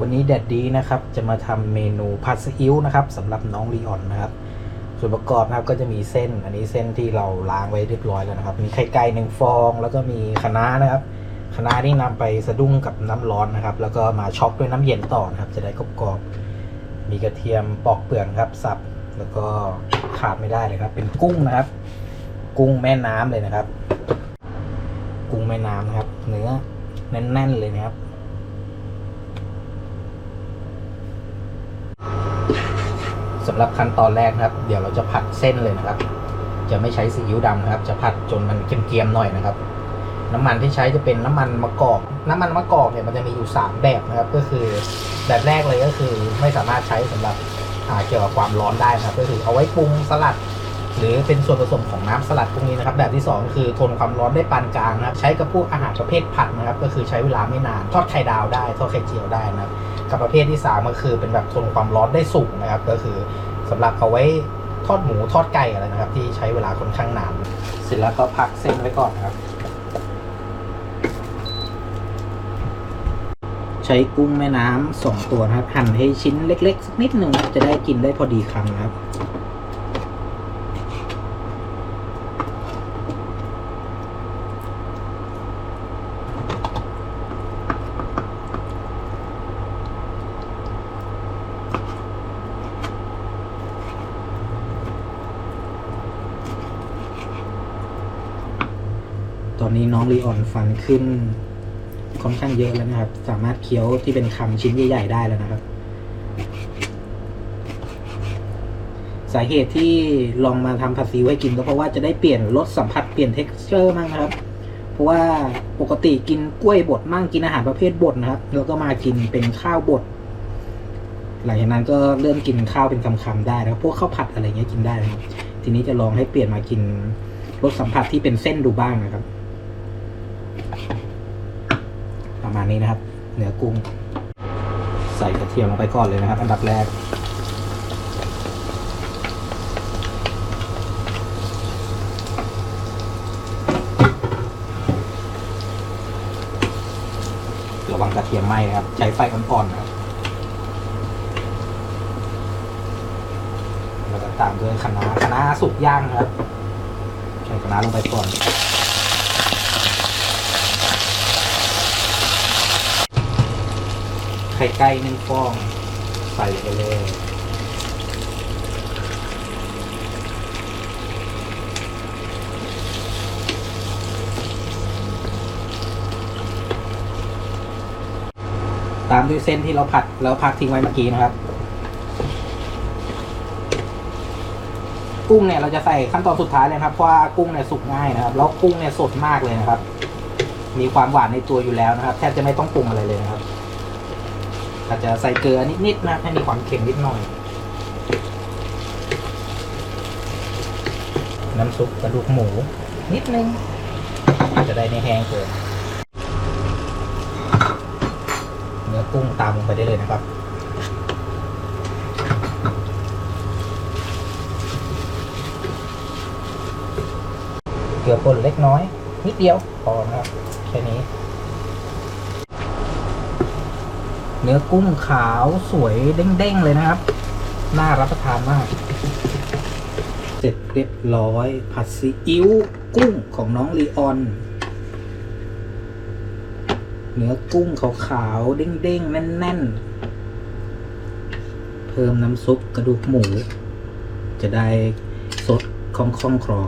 วันนี้แดดดีนะครับจะมาทำเมนูผัดซีอิ๊วนะครับสำหรับน้องลีออนนะครับ ส่วนประกอบนะครับก็จะมีเส้น อันนี้เส้นที่เราล้างไว้เรียบร้อยแล้วนะครับ มีไข่ไก่หนึ่งฟอง แล้วก็มีคะน้านะครับคะน้าที่นำไปสะดุ้งกับน้ำร้อนนะครับ แล้วก็มาช็อกด้วยน้ำเย็นต่อนะครับ จะได้กรอบๆมีกระเทียมปอกเปลือกครับสับแล้วก็ขาดไม่ได้เลยครับ เป็นกุ้งนะครับ กุ้งแม่น้ำเลยนะครับ กุ้งแม่น้ำนะครับ เนื้อแน่นๆเลยนะครับ สำหรับขั้นตอนแรกนะครับ เดี๋ยวเราจะผัดเส้นเลยนะครับ จะไม่ใช้ซีอิ๊วดำนะครับ จะผัดจนมันเกรียมๆหน่อยนะครับ น้ำมันที่ใช้จะเป็นน้ำมันมะกอก น้ำมันมะกอกเนี่ยมันจะมีอยู่ 3 แบบนะครับ ก็คือแบบแรกเลยก็คือไม่สามารถใช้สำหรับอ่าเกี่ยวกับความร้อนได้นะครับ ก็คือเอาไว้ปรุงสลัด หรือเป็นส่วนผสมของน้ำสลัดพวกนี้นะครับแบบที่ 2 คือทนความร้อนได้ปานกลางนะครับใช้กับพวกอาหารประเภทผัดนะครับก็คือใช้เวลาไม่นานทอดไข่ดาวได้ทอดไข่เจียวได้นะครับกับประเภทที่ 3 ก็คือเป็นแบบทนความร้อนได้สูงนะครับก็คือสำหรับเอาไว้ทอดหมูทอดไก่อะไรนะครับ ที่ใช้เวลาค่อนข้างนานเสร็จแล้วก็พักเส้นไว้ก่อนครับใช้กุ้งแม่น้ำสองตัวนะครับหั่นให้ชิ้นเล็กๆสักนิดหนึ่งจะได้กินได้พอดีคำนะครับ ต อนนี้น้องลีออนฟันขึ้นค่อนข้างเยอะแล้วนะครับ สามารถเคี้ยวที่เป็นคำชิ้นใหญ่ ๆ ได้แล้วนะครับ สาเหตุที่ลองมาทำผัดซีอิ๊วให้กินก็เพราะว่าจะได้เปลี่ยนรสสัมผัสเปลี่ยน t e x t อร์มั่งครับ เพราะว่าปกติกินกล้วยบดมั่งกินอาหารประเภทบดนะครับ แล้วก็มากินเป็นข้าวบดหลังจากนั้นก็เริ่มกินข้าวเป็นคำๆได้นะครับพวกข้าวผัดอะไรเงี้ยกินได้นะครับทีนี้จะลองให้เปลี่ยนมากินรสสัมผัสที่เป็นเส้นดูบ้างนะครับ ประ มาณนี้นะครับ เนื้อกุ้ง ใส่กระเทียมลงไปก่อนเลยนะครับ อันดับแรก ระวังกระเทียมไหม้นะครับ ใช้ไฟอ่อนๆนะครับแล้วก็ตามด้วยคะน้าคะน้าสุกย่างครับ ใส่คะน้าลงไปก่อน ข่ไก่หนึ่งฟอง ใส่ไปเลยตามด้วยเส้นที่เราผัดแล้วพักทิ้งไว้เมื่อกี้นะครับ กุ้งเนี่ยเราจะใส่ขั้นตอนสุดท้ายเลยครับเพราะว่ากุ้งเนี่ยสุกง่ายนะครับ แล้วกุ้งเนี่ยสดมากเลยนะครับ มีความหวานในตัวอยู่แล้วนะครับ แทบจะไม่ต้องปรุงอะไรเลยนะครับ อาจจะใส่เกลือนิดๆนะครับให้มีความเค็มนิดหน่อย น้ำซุปกระดูกหมู นิดนึง จะได้ไม่แห้งเกินเนื้อกุ้งตามลงไปได้เลยนะครับเกลือป่นเล็กน้อย นิดเดียวพอนะครับแค่นี้ เนื้อกุ้งขาวสวยเด้งๆเลยนะครับ น่ารับประทานมาก เสร็จเรียบร้อย ผัดซีอิ๊วกุ้งของน้องลีออน เนื้อกุ้งขาวๆเด้งๆแน่นๆ เพิ่มน้ำซุปกระดูกหมู จะได้สดคล่องคล่องคลอ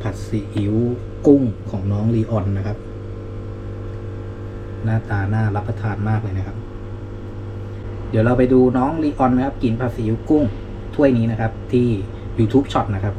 ผัดซีอิ๊วกุ้งของน้องลีออนนะครับ หน้าตาน่ารับประทานมากเลยนะครับ เดี๋ยวเราไปดูน้องลีออนนะครับกินผัดซีอิ๊วกุ้งถ้วยนี้นะครับ ที่ YouTube Shot นะครับ